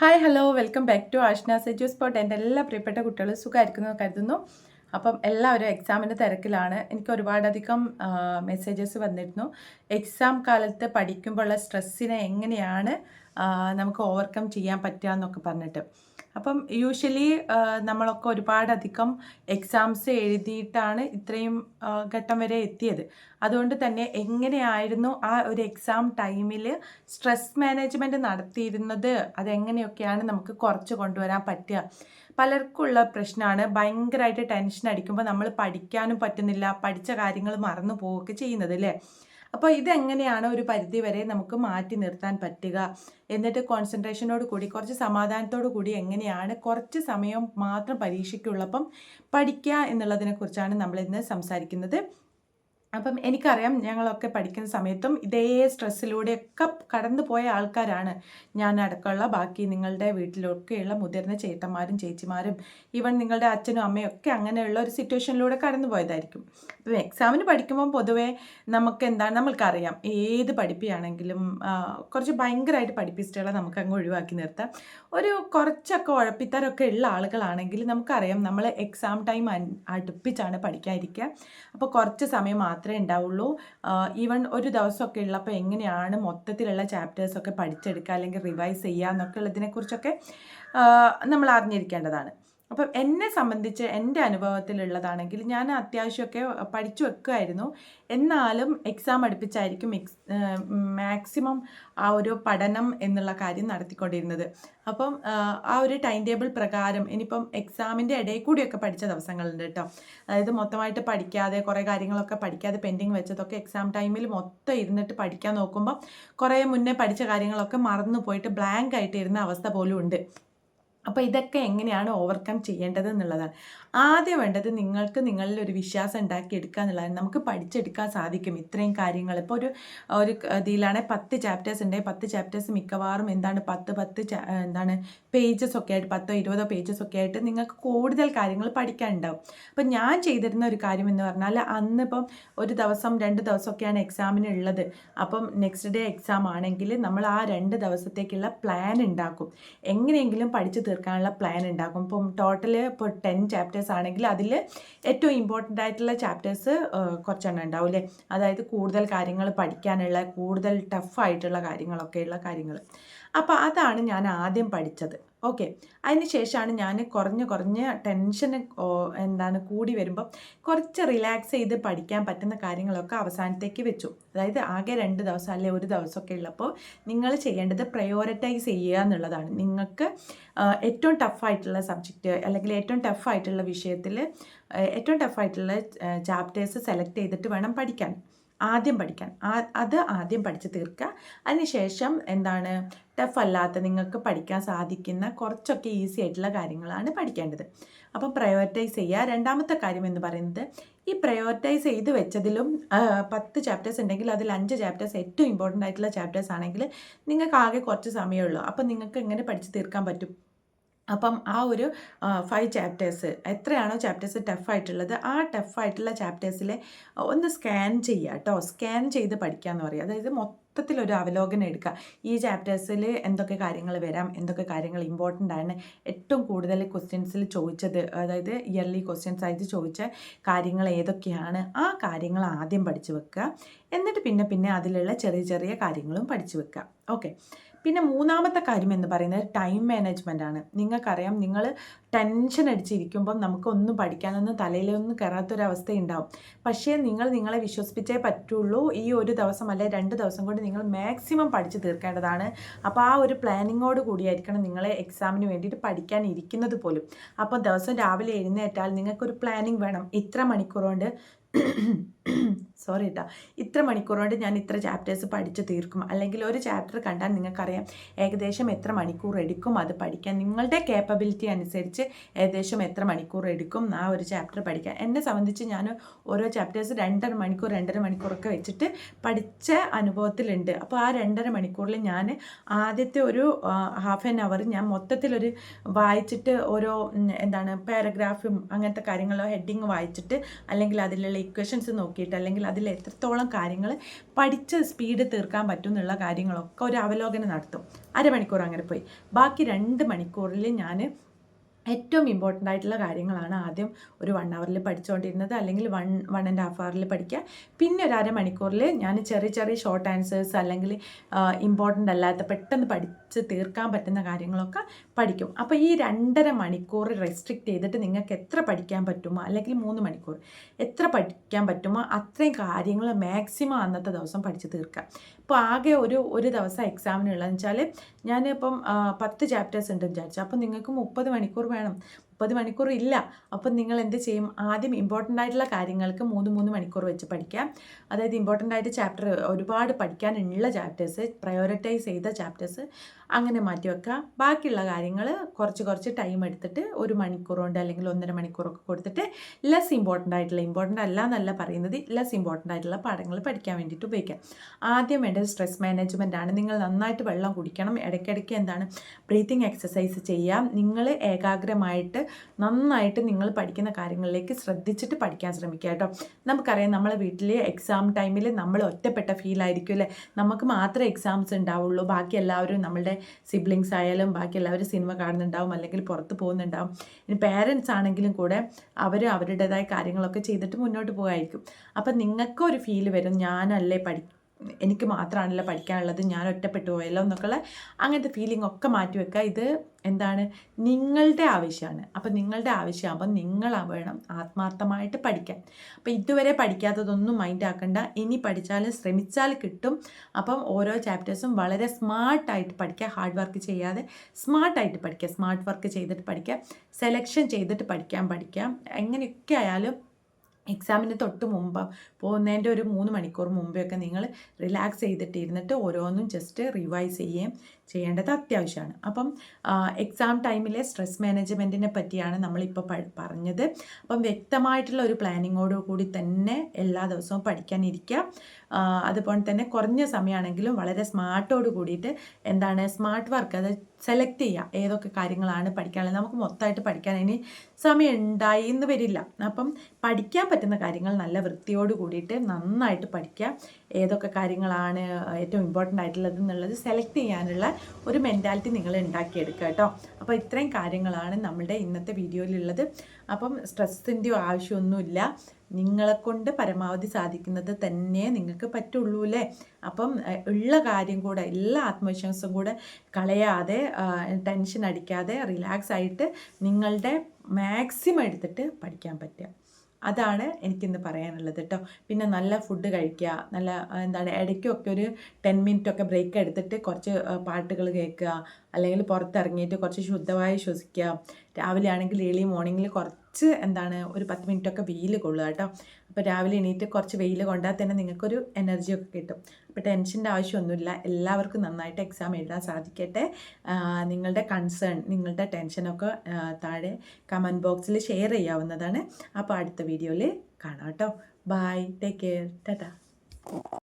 Hi hello welcome back to Ashna Seju spot എന്റെ എല്ലാ പ്രിയപ്പെട്ട കുട്ടികളും സുഖമായിരിക്കുന്നു കരുതുന്നു. അപ്പം എല്ലാവരും എക്സാമിന്റെ തിരക്കിലാണ്. എനിക്ക് ഒരുപാടധികം മെസ്സേജസ് വന്നിരുന്നു. എക്സാം കാലത്ത് പഠിക്കുമ്പോഴുള്ള സ്ട്രെസ്സിനെ എങ്ങനെയാണ് നമുക്ക് ഓവർകം ചെയ്യാൻ പറ്റുക എന്നൊക്കെ പറഞ്ഞിട്ട്. അപ്പം യൂഷ്വലി നമ്മളൊക്കെ ഒരുപാടധികം എക്സാംസ് എഴുതിയിട്ടാണ് ഇത്രയും ഘട്ടം വരെ എത്തിയത്. അതുകൊണ്ട് തന്നെ എങ്ങനെയായിരുന്നു ആ ഒരു എക്സാം ടൈമിൽ സ്ട്രെസ് മാനേജ്മെന്റ് നടത്തിയിരുന്നത്? അതെങ്ങനെയൊക്കെയാണ് നമുക്ക് കുറച്ച് കൊണ്ടുവരാൻ പറ്റുക? പലർക്കുള്ള പ്രശ്നമാണ് ഭയങ്കരമായിട്ട് ടെൻഷൻ അടിക്കുമ്പോൾ നമ്മൾ പഠിക്കാനും പറ്റുന്നില്ല. പഠിച്ച കാര്യങ്ങൾ മറന്നു പോവുകയൊക്കെ ചെയ്യുന്നത് അല്ലേ? അപ്പോൾ ഇതെങ്ങനെയാണ് ഒരു പരിധി വരെ നമുക്ക് മാറ്റി നിർത്താൻ പറ്റുക? എന്നിട്ട് കോൺസെൻട്രേഷനോട് കൂടി കുറച്ച് സമാധാനത്തോടു കൂടി എങ്ങനെയാണ് കുറച്ച് സമയം മാത്രം പരീക്ഷയ്ക്കുള്ളപ്പം പഠിക്കുക എന്നുള്ളതിനെക്കുറിച്ചാണ് നമ്മൾ ഇന്ന് സംസാരിക്കുന്നത്. അപ്പം എനിക്കറിയാം ഞങ്ങളൊക്കെ പഠിക്കുന്ന സമയത്തും ഇതേ സ്ട്രെസ്സിലൂടെയൊക്കെ കടന്നു പോയ ആൾക്കാരാണ് ഞാൻ അടക്കമുള്ള ബാക്കി നിങ്ങളുടെ വീട്ടിലൊക്കെയുള്ള മുതിർന്ന ചേട്ടന്മാരും ചേച്ചിമാരും. ഈവൻ നിങ്ങളുടെ അച്ഛനും അമ്മയും ഒക്കെ അങ്ങനെയുള്ള ഒരു സിറ്റുവേഷനിലൂടെ കടന്നു പോയതായിരിക്കും. അപ്പം എക്സാമിന് പഠിക്കുമ്പോൾ പൊതുവേ നമുക്ക് എന്താണ് നമ്മൾക്കറിയാം. ഏത് പഠിപ്പിയാണെങ്കിലും കുറച്ച് ഭയങ്കരമായിട്ട് പഠിപ്പിച്ചിട്ടുള്ള നമുക്ക് അങ്ങ് ഒഴിവാക്കി നിർത്താം. ഒരു കുറച്ചൊക്കെ ഉഴപ്പിത്തരൊക്കെ ഉള്ള ആളുകളാണെങ്കിൽ നമുക്കറിയാം നമ്മൾ എക്സാം ടൈം അടുപ്പിച്ചാണ് പഠിക്കാതിരിക്കുക. അപ്പോൾ കുറച്ച് സമയം മാത്രമേ ഉണ്ടാവുള്ളൂ. ഈവൺ ഒരു ദിവസമൊക്കെ ഉള്ളപ്പോൾ എങ്ങനെയാണ് മൊത്തത്തിലുള്ള ചാപ്റ്റേഴ്സൊക്കെ പഠിച്ചെടുക്കുക അല്ലെങ്കിൽ റിവൈസ് ചെയ്യുക എന്നൊക്കെ ഉള്ളതിനെക്കുറിച്ചൊക്കെ നമ്മൾ അറിഞ്ഞിരിക്കേണ്ടതാണ്. അപ്പം എന്നെ സംബന്ധിച്ച് എന്റെ അനുഭവത്തിലുള്ളതാണെങ്കിൽ ഞാൻ അത്യാവശ്യമൊക്കെ പഠിച്ചു വെക്കുമായിരുന്നു എന്നാലും എക്സാം അടുപ്പിച്ചായിരിക്കും എക്സ് മാക്സിമം ആ ഒരു പഠനം എന്നുള്ള കാര്യം നടത്തിക്കൊണ്ടിരുന്നത്. അപ്പം ആ, ഒരു ടൈം ടേബിൾ പ്രകാരം ഇനിയിപ്പം എക്സാമിന്റെ ഇടയിൽ കൂടിയൊക്കെ പഠിച്ച ദിവസങ്ങളുണ്ട് കേട്ടോ. അതായത് മൊത്തമായിട്ട് പഠിക്കാതെ കുറേ കാര്യങ്ങളൊക്കെ പഠിക്കാതെ പെൻഡിങ് വെച്ചതൊക്കെ എക്സാം ടൈമിൽ മൊത്തം ഇരുന്നിട്ട് പഠിക്കാൻ നോക്കുമ്പോൾ കുറേ മുന്നേ പഠിച്ച കാര്യങ്ങളൊക്കെ മറന്നു പോയിട്ട് ബ്ലാങ്ക് ആയിട്ട് ഇരുന്ന അവസ്ഥ പോലും ഉണ്ട്. അപ്പോൾ ഇതൊക്കെ എങ്ങനെയാണ് ഓവർകം ചെയ്യേണ്ടത് എന്നുള്ളതാണ്. ആദ്യം വേണ്ടത് നിങ്ങൾക്ക് നിങ്ങളിൽ ഒരു വിശ്വാസം ഉണ്ടാക്കിയെടുക്കുക എന്നുള്ളതാണ്. നമുക്ക് പഠിച്ചെടുക്കാൻ സാധിക്കും ഇത്രയും കാര്യങ്ങൾ. ഇപ്പോൾ ഒരു ഒരു ഇതിലാണെ പത്ത് ചാപ്റ്റേഴ്സ് ഉണ്ടെങ്കിൽ പത്ത് ചാപ്റ്റേഴ്സ് മിക്കവാറും എന്താണ് പത്ത് പത്ത് എന്താണ് പേജസ് ഒക്കെ ആയിട്ട് പത്തോ ഇരുപതോ പേജസ് ഒക്കെ ആയിട്ട് നിങ്ങൾക്ക് കൂടുതൽ കാര്യങ്ങൾ പഠിക്കാനുണ്ടാവും. അപ്പം ഞാൻ ചെയ്തിരുന്ന ഒരു കാര്യം എന്ന് പറഞ്ഞാൽ അന്നിപ്പം ഒരു ദിവസം രണ്ട് ദിവസമൊക്കെയാണ് എക്സാമിന് ഉള്ളത്. അപ്പം നെക്സ്റ്റ് ഡേ എക്സാം ആണെങ്കിൽ നമ്മൾ ആ രണ്ട് ദിവസത്തേക്കുള്ള പ്ലാൻ ഉണ്ടാക്കും. എങ്ങനെയെങ്കിലും പഠിച്ചു തീർക്കാനുള്ള പ്ലാൻ ഉണ്ടാക്കും ഇപ്പം ടോട്ടൽ ഇപ്പോൾ ടെൻ ചാപ്റ്റേഴ്സ് ആണെങ്കിൽ അതിൽ ഏറ്റവും ഇമ്പോർട്ടന്റ് ആയിട്ടുള്ള ചാപ്റ്റേഴ്സ് കുറച്ചെണ്ണം ഉണ്ടാവും അല്ലേ അതായത് കൂടുതൽ കാര്യങ്ങൾ പഠിക്കാനുള്ള കൂടുതൽ ടഫായിട്ടുള്ള കാര്യങ്ങളൊക്കെയുള്ള കാര്യങ്ങൾ അപ്പോൾ അതാണ് ഞാൻ ആദ്യം പഠിച്ചത്. ഓക്കെ. അതിന് ശേഷമാണ് ഞാൻ കുറഞ്ഞ് കുറഞ്ഞ് ടെൻഷൻ എന്താണ് കൂടി വരുമ്പോൾ കുറച്ച് റിലാക്സ് ചെയ്ത് പഠിക്കാൻ പറ്റുന്ന കാര്യങ്ങളൊക്കെ അവസാനത്തേക്ക് വെച്ചു. അതായത് ആകെ രണ്ട് ദിവസം അല്ലെങ്കിൽ ഒരു ദിവസമൊക്കെ ഉള്ളപ്പോൾ നിങ്ങൾ ചെയ്യേണ്ടത് പ്രയോറിറ്റൈസ് ചെയ്യുക എന്നുള്ളതാണ്. നിങ്ങൾക്ക് ഏറ്റവും ടഫായിട്ടുള്ള സബ്ജക്റ്റ് അല്ലെങ്കിൽ ഏറ്റവും ടഫായിട്ടുള്ള വിഷയത്തിൽ ഏറ്റവും ടഫായിട്ടുള്ള ചാപ്റ്റേഴ്സ് സെലക്ട് ചെയ്തിട്ട് വേണം പഠിക്കാൻ. ആദ്യം പഠിക്കാൻ. അത് ആദ്യം പഠിച്ച് തീർക്കുക അതിനുശേഷം എന്താണ് ടഫ് അല്ലാത്ത നിങ്ങൾക്ക് പഠിക്കാൻ സാധിക്കുന്ന കുറച്ചൊക്കെ ഈസി ആയിട്ടുള്ള കാര്യങ്ങളാണ് പഠിക്കേണ്ടത്. അപ്പം പ്രയോറിറ്റൈസ് ചെയ്യുക. രണ്ടാമത്തെ കാര്യം എന്ന് പറയുന്നത് ഈ പ്രയോറിറ്റൈസ് ചെയ്ത് വെച്ചതിലും പത്ത് ചാപ്റ്റേഴ്സ് ഉണ്ടെങ്കിൽ അതിൽ അഞ്ച് ചാപ്റ്റേഴ്സ് ഏറ്റവും ഇമ്പോർട്ടന്റ് ആയിട്ടുള്ള ചാപ്റ്റേഴ്സ് ആണെങ്കിൽ നിങ്ങൾക്ക് ആകെ കുറച്ച് സമയമുള്ളൂ. അപ്പം നിങ്ങൾക്ക് എങ്ങനെ പഠിച്ച് തീർക്കാൻ പറ്റും? അപ്പം ആ ഒരു ഫൈവ് ചാപ്റ്റേഴ്സ് എത്രയാണോ ചാപ്റ്റേഴ്സ് ടഫായിട്ടുള്ളത് ആ ടഫായിട്ടുള്ള ചാപ്റ്റേഴ്സിലെ ഒന്ന് സ്കാൻ ചെയ്യുക കേട്ടോ സ്കാൻ ചെയ്ത് പഠിക്കുക എന്ന് പറയുക അതായത് മൊത്തത്തിലൊരു അവലോകനം എടുക്കുക. ഈ ചാപ്റ്റേഴ്സിൽ എന്തൊക്കെ കാര്യങ്ങൾ വരാം എന്തൊക്കെ കാര്യങ്ങൾ ഇമ്പോർട്ടന്റ് ആണ് ഏറ്റവും കൂടുതൽ ക്വസ്റ്റ്യൻസിൽ ചോദിച്ചത് അതായത് ഇയർലി ക്വസ്റ്റ്യൻസ് ആയിട്ട് ചോദിച്ച കാര്യങ്ങൾ ഏതൊക്കെയാണ് ആ കാര്യങ്ങൾ ആദ്യം പഠിച്ചു വെക്കുക. എന്നിട്ട് പിന്നെ പിന്നെ അതിലുള്ള ചെറിയ ചെറിയ കാര്യങ്ങളും പഠിച്ചു വെക്കുക. ഓക്കെ പിന്നെ മൂന്നാമത്തെ കാര്യം എന്ന് പറയുന്നത് ടൈം മാനേജ്മെന്റ് ആണ്. നിങ്ങൾക്കറിയാം നിങ്ങൾ ടെൻഷൻ അടിച്ചിരിക്കുമ്പം നമുക്കൊന്നും പഠിക്കാനൊന്നും തലയിലൊന്നും കയറാത്തൊരവസ്ഥ ഉണ്ടാവും പക്ഷേ നിങ്ങൾ നിങ്ങളെ വിശ്വസിപ്പിച്ചേ പറ്റുള്ളൂ. ഈ ഒരു ദിവസം അല്ലെ രണ്ട് ദിവസം കൊണ്ട് നിങ്ങൾ മാക്സിമം പഠിച്ചു തീർക്കേണ്ടതാണ്. അപ്പോൾ ആ ഒരു പ്ലാനിങ്ങോട് കൂടിയായിരിക്കണം നിങ്ങളെ എക്സാമിന് വേണ്ടിയിട്ട് പഠിക്കാൻ ഇരിക്കുന്നത് പോലും. അപ്പോൾ ദിവസം രാവിലെ എഴുന്നേറ്റാൽ നിങ്ങൾക്കൊരു പ്ലാനിങ് വേണം. ഇത്ര മണിക്കൂർ കൊണ്ട് സോറി കേട്ടോ ഇത്ര മണിക്കൂർ കൊണ്ട് ഞാൻ ഇത്ര ചാപ്റ്റേഴ്സ് പഠിച്ച് തീർക്കും. അല്ലെങ്കിൽ ഒരു ചാപ്റ്റർ കണ്ടാൽ നിങ്ങൾക്കറിയാം ഏകദേശം എത്ര മണിക്കൂർ എടുക്കും അത് പഠിക്കാൻ. നിങ്ങളുടെ കേപ്പബിലിറ്റി അനുസരിച്ച് ഏകദേശം എത്ര മണിക്കൂർ എടുക്കും ആ ഒരു ചാപ്റ്റർ പഠിക്കാൻ. എന്നെ സംബന്ധിച്ച് ഞാൻ ഓരോ ചാപ്റ്റേഴ്സ് രണ്ടര മണിക്കൂർ രണ്ടര മണിക്കൂറൊക്കെ വെച്ചിട്ട് പഠിച്ച അനുഭവത്തിലുണ്ട്. അപ്പോൾ ആ രണ്ടര മണിക്കൂറിൽ ഞാൻ ആദ്യത്തെ ഒരു ഹാഫ് ആൻ അവർ ഞാൻ മൊത്തത്തിലൊരു വായിച്ചിട്ട് ഓരോ എന്താണ് പാരഗ്രാഫും അങ്ങനത്തെ കാര്യങ്ങളോ ഹെഡിങ് വായിച്ചിട്ട് അല്ലെങ്കിൽ അതിലുള്ള ഇക്വേഷൻസ് നോക്കിയിട്ട് അല്ലെങ്കിൽ അതിൽ അതിൽ എത്രത്തോളം കാര്യങ്ങൾ പഠിച്ച് സ്പീഡ് തീർക്കാൻ പറ്റും എന്നുള്ള കാര്യങ്ങളൊക്കെ ഒരു അവലോകനം നടത്തും. അരമണിക്കൂർ അങ്ങനെ പോയി. ബാക്കി രണ്ട് മണിക്കൂറിൽ ഞാൻ ഏറ്റവും ഇമ്പോർട്ടന്റ് ആയിട്ടുള്ള കാര്യങ്ങളാണ് ആദ്യം ഒരു വൺ അവറിൽ പഠിച്ചുകൊണ്ടിരുന്നത് അല്ലെങ്കിൽ വൺ വൺ ആൻഡ് ഹാഫ് അവറിൽ പഠിക്കുക പിന്നെ ഒരു അരമണിക്കൂറിൽ ഞാൻ ചെറിയ ചെറിയ ഷോർട്ട് ആൻസേഴ്സ് അല്ലെങ്കിൽ ഇമ്പോർട്ടന്റ് അല്ലാത്ത പെട്ടെന്ന് പഠിച്ച് തീർക്കാൻ പറ്റുന്ന കാര്യങ്ങളൊക്കെ പഠിക്കും. അപ്പോൾ ഈ രണ്ടര മണിക്കൂർ റെസ്ട്രിക്റ്റ് ചെയ്തിട്ട് നിങ്ങൾക്ക് എത്ര പഠിക്കാൻ പറ്റുമോ? അല്ലെങ്കിൽ മൂന്ന് മണിക്കൂർ എത്ര പഠിക്കാൻ പറ്റുമോ? അത്രയും കാര്യങ്ങൾ മാക്സിമം അന്നത്തെ ദിവസം പഠിച്ച് തീർക്കുക ഇപ്പോൾ ആകെ ഒരു ഒരു ദിവസം എക്സാമിനുള്ളതെന്ന് വെച്ചാൽ ഞാനിപ്പം പത്ത് ചാപ്റ്റേഴ്സ് ഉണ്ടെന്ന് വിചാരിച്ചു. അപ്പോൾ നിങ്ങൾക്ക് മുപ്പത് മണിക്കൂർ വേണം. മുപ്പത് മണിക്കൂർ ഇല്ല. അപ്പം നിങ്ങൾ എന്ത് ചെയ്യും? ആദ്യം ഇമ്പോർട്ടന്റ് ആയിട്ടുള്ള കാര്യങ്ങൾക്ക് മൂന്ന് മൂന്ന് മണിക്കൂർ വെച്ച് പഠിക്കാം. അതായത് ഇമ്പോർട്ടന്റ് ആയിട്ട് ചാപ്റ്റർ ഒരുപാട് പഠിക്കാനുള്ള ചാപ്റ്റേഴ്സ് പ്രയോറിറ്റൈസ് ചെയ്ത ചാപ്റ്റേഴ്സ് അങ്ങനെ മാറ്റി വെക്കുക. ബാക്കിയുള്ള കാര്യങ്ങൾ കുറച്ച് കുറച്ച് ടൈം എടുത്തിട്ട് ഒരു മണിക്കൂർ കൊണ്ട് അല്ലെങ്കിൽ ഒന്നര മണിക്കൂറൊക്കെ കൊടുത്തിട്ട് ലെസ് ഇമ്പോർട്ടന്റ് ആയിട്ടുള്ള ഇമ്പോർട്ടന്റ് അല്ല എന്നല്ല പറയുന്നത് ലെസ് ഇമ്പോർട്ടന്റ് ആയിട്ടുള്ള പാഠങ്ങൾ പഠിക്കാൻ വേണ്ടിയിട്ട് ഉപയോഗിക്കാം ആദ്യം വേണ്ടത് സ്ട്രെസ് മാനേജ്മെന്റ് ആണ്. നിങ്ങൾ നന്നായിട്ട് വെള്ളം കുടിക്കണം. ഇടയ്ക്കിടയ്ക്ക് എന്താണ്? ബ്രീത്തിങ് എക്സസൈസ് ചെയ്യാം. നിങ്ങൾ ഏകാഗ്രമായിട്ട് നന്നായിട്ട് നിങ്ങൾ പഠിക്കുന്ന കാര്യങ്ങളിലേക്ക് ശ്രദ്ധിച്ചിട്ട് പഠിക്കാൻ ശ്രമിക്കുക കേട്ടോ. നമുക്കറിയാം നമ്മളെ വീട്ടിൽ എക്സാം ടൈമിൽ നമ്മൾ ഒറ്റപ്പെട്ട ഫീൽ ആയിരിക്കും അല്ലേ? നമുക്ക് മാത്രമേ എക്സാംസ് ഉണ്ടാവുള്ളൂ. ബാക്കി എല്ലാവരും നമ്മളുടെ സിബ്ലിങ്സ് ആയാലും ബാക്കി എല്ലാവരും സിനിമ കാണുന്നുണ്ടാവും അല്ലെങ്കിൽ പുറത്ത് പോകുന്നുണ്ടാവും. ഇനി പേരൻസ് ആണെങ്കിലും കൂടെ അവർ അവരുടേതായ കാര്യങ്ങളൊക്കെ ചെയ്തിട്ട് മുന്നോട്ട് പോകായിരിക്കും. അപ്പം നിങ്ങൾക്കൊരു ഫീൽ വരും ഞാനല്ലേ പഠി എനിക്ക് മാത്രമാണല്ലോ പഠിക്കാനുള്ളത് ഞാൻ ഒറ്റപ്പെട്ടു പോയല്ലോ എന്നൊക്കെയുള്ള അങ്ങനത്തെ ഫീലിംഗ് ഒക്കെ മാറ്റി വെക്കുക. ഇത് എന്താണ്? നിങ്ങളുടെ ആവശ്യമാണ്. അപ്പം നിങ്ങളുടെ ആവശ്യമാകുമ്പോൾ നിങ്ങൾ വേണം ആത്മാർത്ഥമായിട്ട് പഠിക്കാൻ. അപ്പം ഇതുവരെ പഠിക്കാത്തതൊന്നും മൈൻഡ് ആക്കണ്ട. ഇനി പഠിച്ചാലും ശ്രമിച്ചാൽ കിട്ടും. അപ്പം ഓരോ ചാപ്റ്റേഴ്സും വളരെ സ്മാർട്ടായിട്ട് പഠിക്കുക. ഹാർഡ് വർക്ക് ചെയ്യാതെ സ്മാർട്ടായിട്ട് പഠിക്കുക. സ്മാർട്ട് വർക്ക് ചെയ്തിട്ട് പഠിക്കുക. സെലക്ഷൻ ചെയ്തിട്ട് പഠിക്കാൻ പഠിക്കാം എങ്ങനെയൊക്കെ ആയാലും എക്സാമിന് തൊട്ട് മുമ്പ് പോകുന്നതിന്റെ ഒരു മൂന്ന് മണിക്കൂർ മുമ്പെയൊക്കെ നിങ്ങൾ റിലാക്സ് ചെയ്തിട്ട് ഇരുന്നിട്ട് ഓരോന്നും ജസ്റ്റ് റിവൈസ് ചെയ്യുകയും ചെയ്യേണ്ടത് അത്യാവശ്യമാണ്. അപ്പം എക്സാം ടൈമിലെ സ്ട്രെസ് മാനേജ്മെന്റിനെ പറ്റിയാണ് നമ്മളിപ്പോൾ പറഞ്ഞത്. അപ്പം വ്യക്തമായിട്ടുള്ള ഒരു പ്ലാനിങ്ങോട് കൂടി തന്നെ എല്ലാ ദിവസവും പഠിക്കാനിരിക്കുക അതുപോലെ തന്നെ കുറഞ്ഞ സമയമാണെങ്കിലും വളരെ സ്മാർട്ടോട് കൂടിയിട്ട് എന്താണ് സ്മാർട്ട് വർക്ക് അത് സെലക്ട് ചെയ്യുക. ഏതൊക്കെ കാര്യങ്ങളാണ് പഠിക്കാനുള്ളത്. നമുക്ക് മൊത്തമായിട്ട് പഠിക്കാൻ ഇനി സമയം ഉണ്ടായി എന്ന് വരില്ല. അപ്പം പഠിക്കാൻ പറ്റുന്ന കാര്യങ്ങൾ നല്ല വൃത്തിയോട് കൂടിയിട്ട് നന്നായിട്ട് പഠിക്കുക. ഏതൊക്കെ കാര്യങ്ങളാണ് ഏറ്റവും ഇമ്പോർട്ടന്റ് ആയിട്ടുള്ളത് എന്നുള്ളത് സെലക്ട് ചെയ്യാനുള്ള ഒരു മെന്റാലിറ്റി നിങ്ങൾ ഉണ്ടാക്കിയെടുക്കുക കേട്ടോ. അപ്പോൾ ഇത്രയും കാര്യങ്ങളാണ് നമ്മളുടെ ഇന്നത്തെ വീഡിയോയിലുള്ളത്. അപ്പം സ്ട്രെസ്സിന്റെയോ ആവശ്യമൊന്നുമില്ല. നിങ്ങളെക്കൊണ്ട് പരമാവധി സാധിക്കുന്നത് തന്നെ നിങ്ങൾക്ക് പറ്റുള്ളൂ അല്ലേ? അപ്പം ഉള്ള കാര്യം കൂടെ എല്ലാ ആത്മവിശ്വാസവും കൂടെ കളയാതെ ടെൻഷൻ അടിക്കാതെ റിലാക്സ് ആയിട്ട് നിങ്ങളുടെ മാക്സിമം എടുത്തിട്ട് പഠിക്കാൻ പറ്റുക. അതാണ് എനിക്കിന്ന് പറയാനുള്ളത് കേട്ടോ പിന്നെ നല്ല ഫുഡ് കഴിക്കുക നല്ല എന്താണ് ഇടയ്ക്കൊക്കെ ഒരു ടെൻ മിനിറ്റ് ഒക്കെ ബ്രേക്ക് എടുത്തിട്ട് കുറച്ച് പാട്ടുകൾ കേൾക്കുക അല്ലെങ്കിൽ പുറത്തിറങ്ങിയിട്ട് കുറച്ച് ശുദ്ധമായി ശ്വസിക്കുക രാവിലെ ആണെങ്കിൽ ഏർലി മോർണിംഗിൽ കുറച്ച് എന്താണ് ഒരു പത്ത് മിനിറ്റൊക്കെ വെയിൽ കൊള്ളുക കേട്ടോ അപ്പോൾ രാവിലെ എണീറ്റ് കുറച്ച് വെയിൽ കൊണ്ടാൽ തന്നെ നിങ്ങൾക്കൊരു എനർജിയൊക്കെ കിട്ടും. അപ്പോൾ ടെൻഷന്റെ ആവശ്യമൊന്നുമില്ല. എല്ലാവർക്കും നന്നായിട്ട് എക്സാം എഴുതാൻ സാധിക്കട്ടെ. നിങ്ങളുടെ കൺസേൺ നിങ്ങളുടെ ടെൻഷനൊക്കെ താഴെ കമന്റ് ബോക്സിൽ ഷെയർ ചെയ്യാവുന്നതാണ്. അപ്പോൾ അടുത്ത വീഡിയോയിൽ കാണാം കേട്ടോ. Bye take care Tata